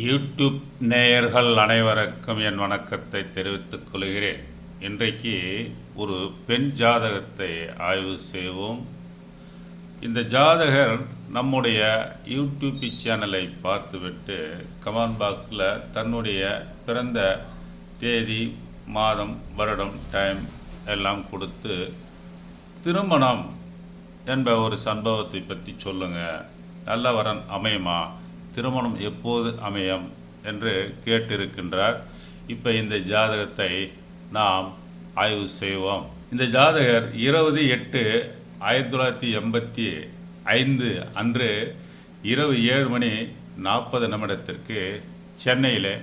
YouTube நேயர்கள் அனைவருக்கும் என் வணக்கத்தை தெரிவித்துக் கொள்கிறேன். இன்றைக்கு ஒரு பெண் ஜாதகத்தை ஆய்வு செய்வோம். இந்த ஜாதகர் நம்முடைய யூடியூப் சேனலை பார்த்துவிட்டு கமெண்ட் பாக்ஸில் தன்னுடைய பிறந்த தேதி மாதம் வருடம் டைம் எல்லாம் கொடுத்து திருமணம் என்ப ஒரு சம்பவத்தை பற்றி சொல்லுங்கள் நல்ல வரன் அமையுமா? திருமணம் எப்போது அமையும் என்று கேட்டிருக்கின்றார். இப்போ இந்த ஜாதகத்தை நாம் ஆய்வு செய்வோம். இந்த ஜாதகர் இருபது எட்டு ஆயிரத்தி தொள்ளாயிரத்தி எண்பத்தி ஐந்து அன்று இரவு ஏழு மணி நாற்பது நிமிடத்திற்கு சென்னையில்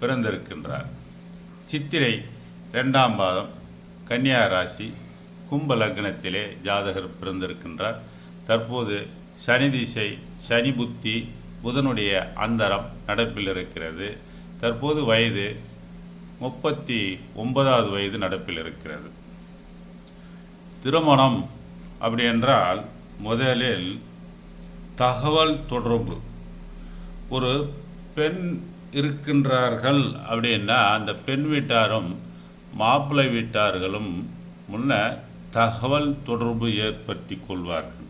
பிறந்திருக்கின்றார். சித்திரை ரெண்டாம் பாதம் கன்னியா ராசி கும்ப லக்னத்திலே ஜாதகர் பிறந்திருக்கின்றார். தற்போது சனி திசை சனி புத்தி புதனுடைய அந்தரம் நடப்பில் இருக்கிறது. தற்போது வயது முப்பத்தி ஒன்பதாவது வயது நடப்பில் இருக்கிறது. திருமணம் அப்படி என்றால் முதலில் தகவல் தொடர்பு. ஒரு பெண் இருக்கின்றார்கள் அப்படின்னா அந்த பெண் வீட்டாரும் மாப்பிள்ளை வீட்டார்களும் முன்ன தகவல் தொடர்பு ஏற்படுத்தி கொள்வார்கள்.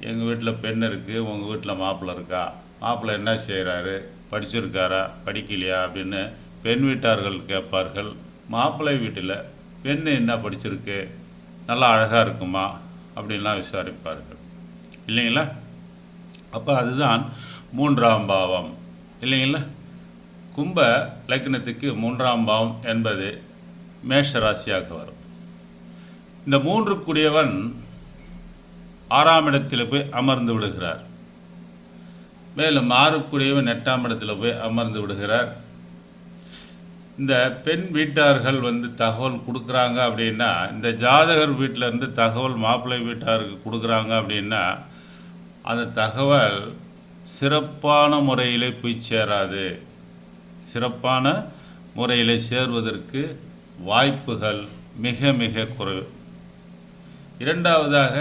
எங்கள் வீட்டில் பெண் இருக்குது உங்கள் வீட்டில் மாப்பிள்ளை இருக்கா? மாப்பிள்ளை என்ன செய்கிறாரு படிச்சிருக்காரா? படிக்கலையா? அப்படின்னு பெண் வீட்டார்கள் கேட்பார்கள். மாப்பிள்ளை வீட்டில் பெண் என்ன படிச்சிருக்கு? நல்லா அழகாக இருக்குமா? அப்படின்லாம் விசாரிப்பார்கள். இல்லைங்களா? அப்போ அதுதான் மூன்றாம் பாவம். இல்லைங்களா? கும்ப லக்னத்துக்கு மூன்றாம் பாவம் என்பது மேஷ ராசியாக வரும். இந்த மூன்று கூடியவன் ஆறாம் இடத்தில் போய் அமர்ந்து விடுகிறார். மேலும் மாறுக்குரியவன் எட்டாம் இடத்துல போய் அமர்ந்து விடுகிறார். இந்த பெண் வீட்டார்கள் வந்து தகவல் கொடுக்குறாங்க அப்படின்னா இந்த ஜாதகர் வீட்டில் இருந்து தகவல் மாப்பிள்ளை வீட்டாருக்கு கொடுக்குறாங்க அப்படின்னா அந்த தகவல் சிறப்பான முறையில் போய் சேராது. சிறப்பான முறையில் சேர்வதற்கு வாய்ப்புகள் மிக மிக குறைவு. இரண்டாவதாக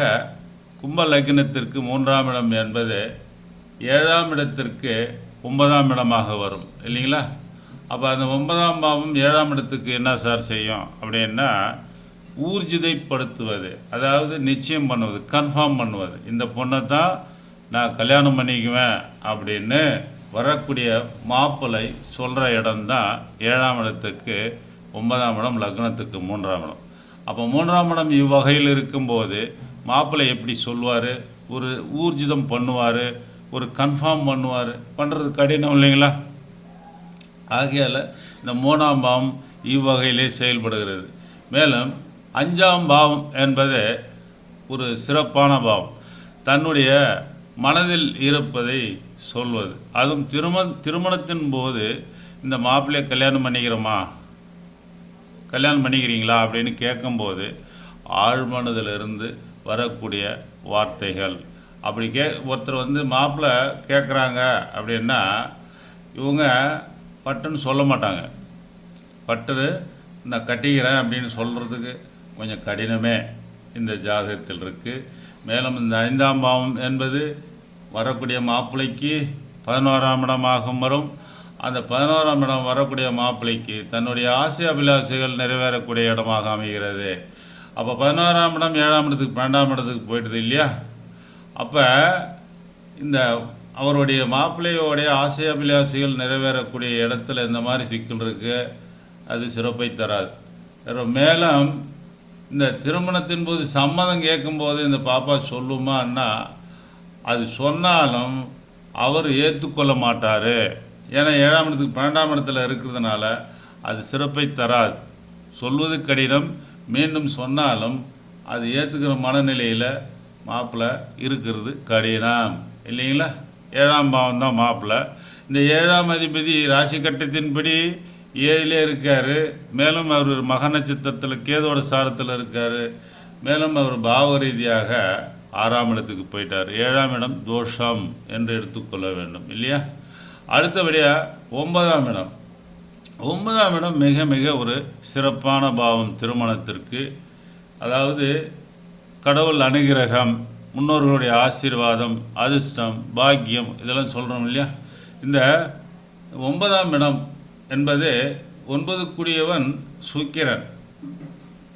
கும்ப லக்னத்திற்கு மூன்றாம் இடம் என்பது ஏழாம் இடத்திற்கு ஒன்பதாம் இடமாக வரும் இல்லைங்களா? அப்போ அந்த ஒன்பதாம் பாவம் ஏழாம் இடத்துக்கு என்ன சார் செய்யும் அப்படின்னா ஊர்ஜிதைப்படுத்துவது அதாவது நிச்சயம் பண்ணுவது கன்ஃபார்ம் பண்ணுவது. இந்த பொண்ணை தான் நான் கல்யாணம் பண்ணிக்குவேன் அப்படின்னு வரக்கூடிய மாப்பிள்ளை சொல்கிற இடம்தான் ஏழாம் இடத்துக்கு ஒன்பதாம் இடம் லக்னத்துக்கு மூன்றாம் இடம். அப்போ மூன்றாம் இடம் இவ்வகையில் இருக்கும்போது மாப்பிள்ளை எப்படி சொல்வார்? ஒரு ஊர்ஜிதம் பண்ணுவார்? ஒரு கன்ஃபார்ம் பண்ணுவார். பண்ணுறது கடினம் இல்லைங்களா? ஆகையால் இந்த மூணாம் பாவம் இவ்வகையிலே செயல்படுகிறது. மேலும் அஞ்சாம் பாவம் என்பது ஒரு சிறப்பான பாவம். தன்னுடைய மனதில் இருப்பதை சொல்வது. அதுவும் திருமண திருமணத்தின் போது இந்த மாப்பிள்ளையை கல்யாணம் பண்ணிக்கிறோமா? கல்யாணம் பண்ணிக்கிறீங்களா? அப்படின்னு கேட்கும்போது ஆழ்மனதிலிருந்து வரக்கூடிய வார்த்தைகள். அப்படி கே ஒருத்தர் வந்து மாப்பிள்ளை கேட்குறாங்க அப்படின்னா இவங்க பட்டுன்னு சொல்ல மாட்டாங்க. பட்டு நான் கட்டிக்கிறேன் அப்படின்னு சொல்கிறதுக்கு கொஞ்சம் கடினமே இந்த ஜாதகத்தில் இருக்குது மேலும் இந்த ஐந்தாம் பாவம் என்பது வரக்கூடிய மாப்பிள்ளைக்கு பதினோராம் இடமாகும் வரும். அந்த பதினோராம் இடம் வரக்கூடிய மாப்பிள்ளைக்கு தன்னுடைய ஆசை அபிலாசைகள் நிறைவேறக்கூடிய இடமாக அமைகிறது. அப்போ பதினோராம் இடம் ஏழாம் இடத்துக்கு பன்னெண்டாம் இடத்துக்கு போயிடுது இல்லையா? அப்போ இந்த அவருடைய மாப்பிள்ளையோடைய ஆசை அபிலாசைகள் நிறைவேறக்கூடிய இடத்துல இந்த மாதிரி சிக்கல் இருக்குது அது சிறப்பை தராது. மேலும் இந்த திருமணத்தின் போது சம்மதம் கேட்கும்போது இந்த பாப்பா சொல்லுமான்னா அது சொன்னாலும் அவர் ஏற்றுக்கொள்ள மாட்டார். ஏன்னா ஏழாம் இடத்துக்கு பன்னெண்டாம் இடத்துல இருக்கிறதுனால அது சிறப்பை தராது. சொல்வது கடினம் மீண்டும் சொன்னாலும் அது ஏற்றுக்கிற மனநிலையில் மாப்பிள்ளை இருக்கிறது கடினம். இல்லைங்களா? ஏழாம் பாவம் தான் மாப்பிள்ளை இந்த ஏழாம் அதிபதி ராசி கட்டத்தின்படி ஏழிலே இருக்கார். மேலும் அவர் மக நட்சத்திரத்தில் கேதோட சாரத்தில் இருக்கார். மேலும் அவர் பாவ ரீதியாக ஆறாம் இடத்துக்கு போயிட்டார். ஏழாம் இடம் தோஷம் என்று எடுத்துக்கொள்ள வேண்டும். இல்லையா? அடுத்தபடியாக ஒன்பதாம் இடம். ஒன்பதாம் இடம் மிக மிக ஒரு சிறப்பான பாவம் திருமணத்திற்கு. அதாவது கடவுள் அனுகிரகம் முன்னோர்களுடைய ஆசீர்வாதம் அதிர்ஷ்டம் பாக்கியம் இதெல்லாம் சொல்கிறோம் இல்லையா? இந்த ஒன்பதாம் இடம் என்பது ஒன்பதுக்குரியவன் சுக்கிரன்.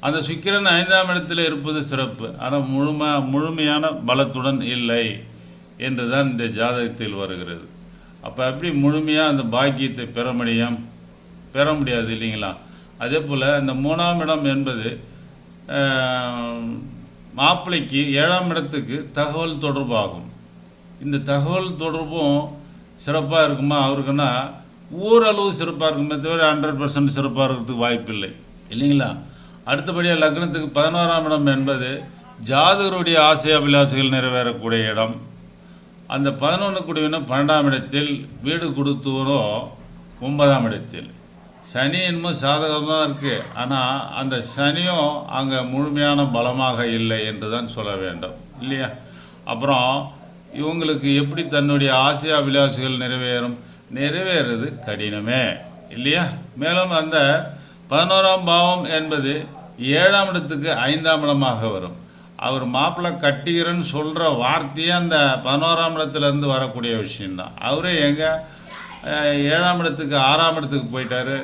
அந்த சுக்கிரன் ஐந்தாம் இடத்தில் இருப்பது சிறப்பு. ஆனால் முழும முழுமையான பலத்துடன் இல்லை என்று தான் இந்த ஜாதகத்தில் வருகிறது. அப்போ எப்படி முழுமையாக அந்த பாக்கியத்தை பெற முடியும்? பெற முடியாது இல்லைங்களா? அதே போல் இந்த மூணாம் இடம் என்பது மாப்பிள்ளைக்கு ஏழாம் இடத்துக்கு தகவல் தொடர்பாகும். இந்த தகவல் தொடர்பும் சிறப்பாக இருக்குமா? அவருக்குன்னா ஓரளவு சிறப்பாக இருக்குமே தவிர ஹண்ட்ரட் பர்சன்ட் சிறப்பாக இருக்கிறதுக்கு வாய்ப்பில்லை. இல்லைங்களா? அடுத்தபடியாக லக்னத்துக்கு பதினோராம் இடம் என்பது ஜாதகருடைய ஆசை அபிலாசைகள் நிறைவேறக்கூடிய இடம். அந்த பதினொன்று குடிவினம் பன்னெண்டாம் இடத்தில் வீடு கொடுத்தோரோ ஒன்பதாம் இடத்தில். சனி என்னமோ சாதகமாக இருக்குது ஆனால் அந்த சனியும் அங்கே முழுமையான பலமாக இல்லை என்று தான் சொல்ல வேண்டும். இல்லையா? அப்புறம் இவங்களுக்கு எப்படி தன்னுடைய ஆசை அபிலாஷைகள் நிறைவேறும்? நிறைவேறது கடினமே. இல்லையா? மேலும் அந்த பதினோராம் பாவம் என்பது ஏழாம் இடத்துக்கு ஐந்தாம் இடமாக வரும். அவர் மாப்பிள்ளை கட்டிக்கிறேன்னு சொல்கிற வார்த்தையே அந்த பதினோராம் இடத்துலேருந்து வரக்கூடிய விஷயந்தான் அவரே எங்கே? ஏழாம் இடத்துக்கு ஆறாம் இடத்துக்கு போயிட்டார்.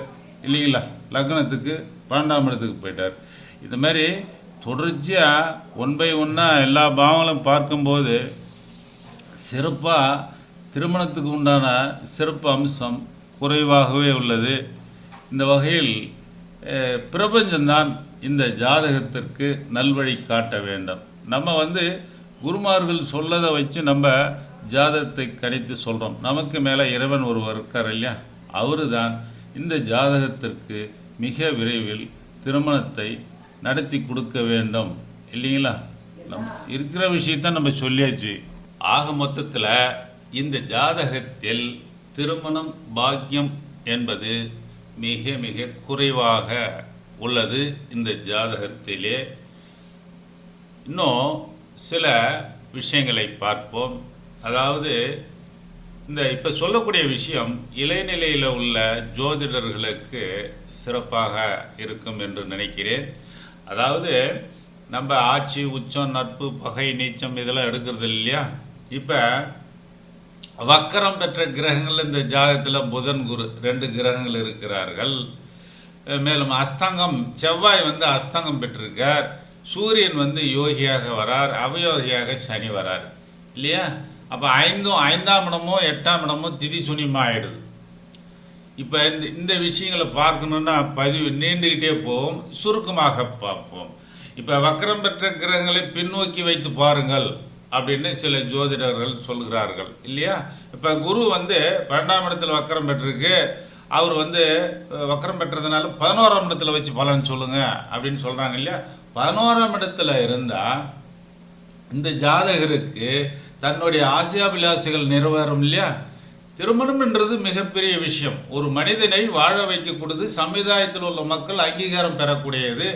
இல்லைங்களா லக்னத்துக்கு பன்னெண்டாம் இடத்துக்கு போயிட்டார். இந்த மாதிரி தொடர்ச்சியாக ஒன் பை ஒன்னாக எல்லா பாவங்களும் பார்க்கும்போது சிறப்பாக திருமணத்துக்கு உண்டான சிறப்பு அம்சம் குறைவாகவே உள்ளது. இந்த வகையில் பிரபஞ்சம்தான் இந்த ஜாதகத்திற்கு நல்வழி காட்ட வேண்டும். நம்ம வந்து குருமார்கள் சொல்லதை வச்சு நம்ம ஜாதகத்தை கணித்து சொல்கிறோம் நமக்கு மேலே இறைவன் ஒருவர் இருக்கார் இல்லையா? அவரு தான் இந்த ஜாதகத்திற்கு மிக விரைவில் திருமணத்தை நடத்தி கொடுக்க வேண்டும். இல்லைங்களா? நம் இருக்கிற விஷயத்த நம்ம சொல்லியாச்சு. ஆக மொத்தத்தில் இந்த ஜாதகத்தில் திருமணம் பாக்கியம் என்பது மிக மிக குறைவாக உள்ளது இந்த ஜாதகத்திலே. இன்னும் சில விஷயங்களை பார்ப்போம். அதாவது இந்த இப்போ சொல்லக்கூடிய விஷயம் இளைநிலையில் உள்ள ஜோதிடர்களுக்கு சிறப்பாக இருக்கும் என்று நினைக்கிறேன். அதாவது நம்ம ஆட்சி உச்சம் நட்பு பகை நீச்சம் இதெல்லாம் எடுக்கிறது இல்லையா? இப்போ வக்கரம் பெற்ற கிரகங்கள் இந்த ஜாதகத்தில் புதன் குரு ரெண்டு கிரகங்கள் இருக்கிறார்கள். மேலும் அஸ்தங்கம் செவ்வாய் வந்து அஸ்தங்கம் பெற்றிருக்கார். சூரியன் வந்து யோகியாக வரார் அவயோகியாக சனி வரார். இல்லையா? அப்போ ஐந்தும் ஐந்தாம் இடமோ எட்டாம் இடமோ திதி சுனியமாக ஆகிடுது இப்போ இந்த இந்த விஷயங்களை பார்க்கணுன்னா பதிவு நீண்டுக்கிட்டே போவோம் சுருக்கமாக பார்ப்போம். இப்போ வக்கரம் பெற்ற கிரகங்களை பின்னோக்கி வைத்து பாருங்கள் அப்படின்னு சில ஜோதிடர்கள் சொல்கிறார்கள் இல்லையா? இப்போ குரு வந்து பன்னெண்டாம் இடத்துல வக்கரம் பெற்றிருக்கு. அவர் வந்து வக்கரம் பெற்றதுனால பதினோராம் இடத்துல வச்சு பலன் சொல்லுங்க அப்படின்னு சொல்கிறாங்க இல்லையா? பதினோராம் இடத்துல இருந்தால் இந்த ஜாதகருக்கு தன்னுடைய ஆசியாபிலாசிகள் நிறைவேறும் இல்லையா? திருமணம் என்றது மிகப்பெரிய விஷயம். ஒரு மனிதனை வாழ வைக்கக்கூடியது சமுதாயத்தில் உள்ள மக்கள் அங்கீகாரம் பெறக்கூடியது.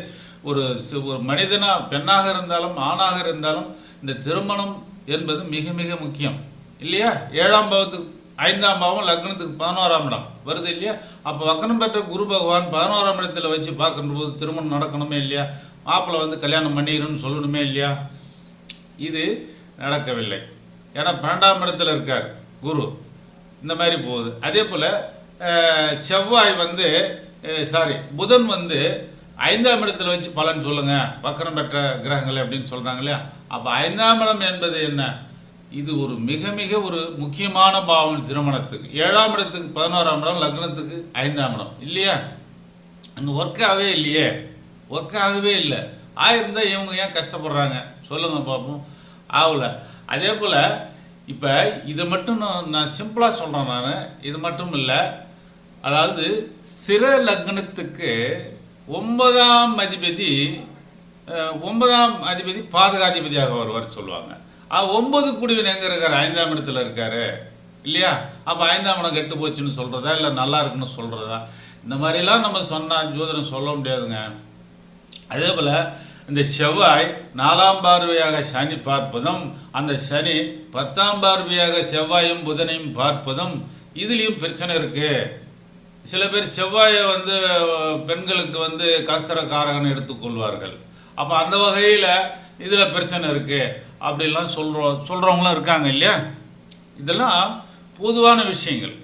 ஒரு ஒரு மனிதனாக பெண்ணாக இருந்தாலும் ஆணாக இருந்தாலும் இந்த திருமணம் என்பது மிக மிக முக்கியம். இல்லையா? ஏழாம் பாவத்துக்கு ஐந்தாம் பாவம் லக்னத்துக்கு பதினோராம் இடம். வருது இல்லையா? அப்போ வக்கனம் பெற்ற குரு பகவான் பதினோராம் இடத்துல வச்சு பார்க்கும்போது திருமணம் நடக்கணுமே இல்லையா? மாப்பிள்ளை வந்து கல்யாணம் பண்ணிடுன்னு சொல்லணுமே இல்லையா? இது நடக்கவில்லை. ஏன்னா பன்னெண்டாம் இடத்துல இருக்கார் குரு. இந்த மாதிரி போகுது. அதே போல் செவ்வாய் வந்து சாரி புதன் வந்து ஐந்தாம் இடத்துல வச்சு பலன் சொல்லுங்கள் வக்கரம் பெற்ற கிரகங்கள் அப்படின்னு சொல்கிறாங்க இல்லையா? அப்போ ஐந்தாம் இடம் என்பது என்ன? இது ஒரு மிக மிக ஒரு முக்கியமான பாவம் திருமணத்துக்கு. ஏழாம் இடத்துக்கு பதினோராம் இடம் லக்னத்துக்கு ஐந்தாம் இடம். இல்லையா? அங்கே ஒர்க்காகவே இல்லையே. ஒர்க்காகவே இல்லை. ஆயிருந்தால் இவங்க ஏன் கஷ்டப்படுறாங்க? சொல்லுங்கள் பார்ப்போம் ஆகல. அதே போல் இப்போ இதை மட்டும் நான் நான் சிம்பிளாக சொல்கிறேன் நான். இது மட்டும் இல்லை. அதாவது சிற லக்னத்துக்கு ஒன்பதாம் அதிபதி ஒன்பதாம் அதிபதி பாதகாதிபதியாக வருவார் சொல்லுவாங்க. ஒன்பது குடிவன் எங்கே இருக்கார்? ஐந்தாம் இடத்துல இருக்கார். இல்லையா? அப்போ ஐந்தாம் இடம் கெட்டு போச்சுன்னு சொல்கிறதா இல்லை நல்லா இருக்குன்னு சொல்கிறதா இந்த மாதிரிலாம் நம்ம சொன்னால் ஜோதிடம் சொல்ல முடியாதுங்க. அதே போல் இந்த செவ்வாய் நாலாம் பார்வையாக சனி பார்ப்பதும் அந்த சனி பத்தாம் பார்வையாக செவ்வாயும் புதனையும் பார்ப்பதும் இதுலேயும் பிரச்சனை இருக்குது சில பேர் செவ்வாயை வந்து பெண்களுக்கு வந்து கஸ்தரக்காரகன் எடுத்துக்கொள்வார்கள் அப்போ அந்த வகையில் இதில் பிரச்சனை இருக்குது அப்படிலாம் சொல்கிறோம் சொல்கிறவங்களும் இருக்காங்க இல்லையா? இதெல்லாம் பொதுவான விஷயங்கள்.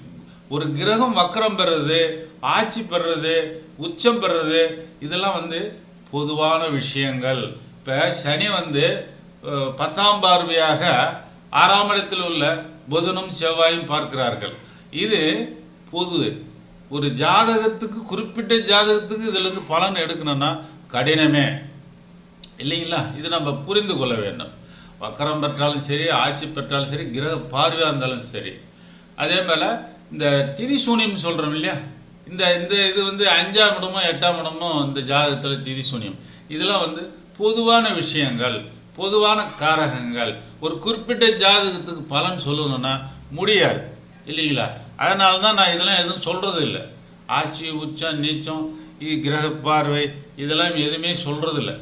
ஒரு கிரகம் வக்கரம் பெறுறது ஆட்சி பெறுறது உச்சம் பெறுறது இதெல்லாம் வந்து பொதுவான விஷயங்கள். இப்போ சனி வந்து பத்தாம் பார்வையாக ஆறாம் இடத்தில் உள்ள புதனும் செவ்வாயும் பார்க்கிறார்கள். இது பொது. ஒரு ஜாதகத்துக்கு குறிப்பிட்ட ஜாதகத்துக்கு இதுலேருந்து பலன் எடுக்கணும்னா கடினமே. இல்லைங்களா? இது நம்ம புரிந்து கொள்ள வேண்டும். வக்கரம் பெற்றாலும் சரி ஆட்சி பெற்றாலும் சரி கிரக பார்வையாக இருந்தாலும் சரி. அதே போல் இந்த திரிசூனியம் சொல்கிறோம் இல்லையா? இந்த இந்த இது வந்து அஞ்சாம் இடமோ எட்டாம் இடமோ இந்த ஜாதகத்தில் திதி சூன்யம். இதெல்லாம் வந்து பொதுவான விஷயங்கள் பொதுவான காரகங்கள். ஒரு குறிப்பிட்ட ஜாதகத்துக்கு பலன் சொல்லணும்னா முடியாது இல்லைங்களா? அதனால தான் நான் இதெல்லாம் எதுவும் சொல்கிறது இல்லை. ஆட்சி உச்சம் நீச்சம் இது கிரக பார்வை இதெல்லாம் எதுவுமே சொல்கிறது இல்லை.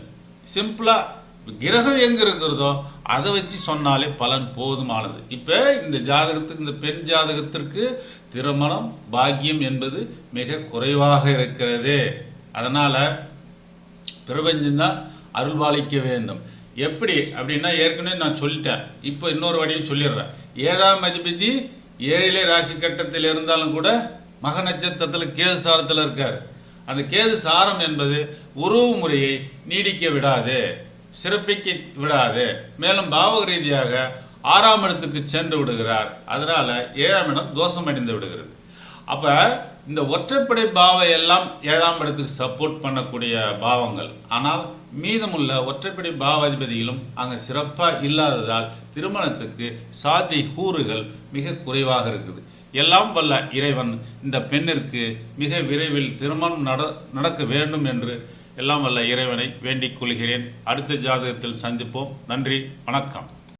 சிம்பிளாக கிரகம் எங்கே இருக்கிறதோ அதை வச்சு சொன்னாலே பலன் போதுமானது. இப்போ இந்த ஜாதகத்துக்கு இந்த பெண் ஜாதகத்திற்கு திருமணம் பாக்கியம் என்பது மிக குறைவாக இருக்கிறது. அதனால் பிரபஞ்சம்தான் அருள்பாலிக்க வேண்டும். எப்படி? அப்படின்னா ஏற்கனவே நான் சொல்லிட்டேன். இப்போ இன்னொரு வழியும் சொல்லிடுறேன். ஏழாம் அதிபதி ஏழிலே ராசி கட்டத்தில் இருந்தாலும் கூட மக நட்சத்திரத்தில் கேது சாரத்தில் இருக்கார். அந்த கேது சாரம் என்பது உறவு முறையை நீடிக்க விடாது சிறப்பிக்க விடாது. மேலும் பாவக ரீதியாக ஆறாம் இடத்துக்கு சென்று விடுகிறார். அதனால ஏழாம் இடம் தோஷம் அடைந்து விடுகிறது. அப்ப இந்த ஒற்றைப்படை பாவம் எல்லாம் ஏழாம் இடத்துக்கு சப்போர்ட் பண்ணக்கூடிய பாவங்கள். ஆனால் மீதமுள்ள ஒற்றைப்படை பாவாதிபதிகளும் அங்கே சிறப்பாக இல்லாததால் திருமணத்துக்கு சாத்திய கூறுகள் மிக குறைவாக இருக்குது. எல்லாம் வல்ல இறைவன் இந்த பெண்ணிற்கு மிக விரைவில் திருமணம் நட நடக்க வேண்டும் என்று எல்லாம் வல்ல இறைவனை வேண்டிக் கொள்கிறேன். அடுத்த ஜாதகத்தில் சந்திப்போம். நன்றி. வணக்கம்.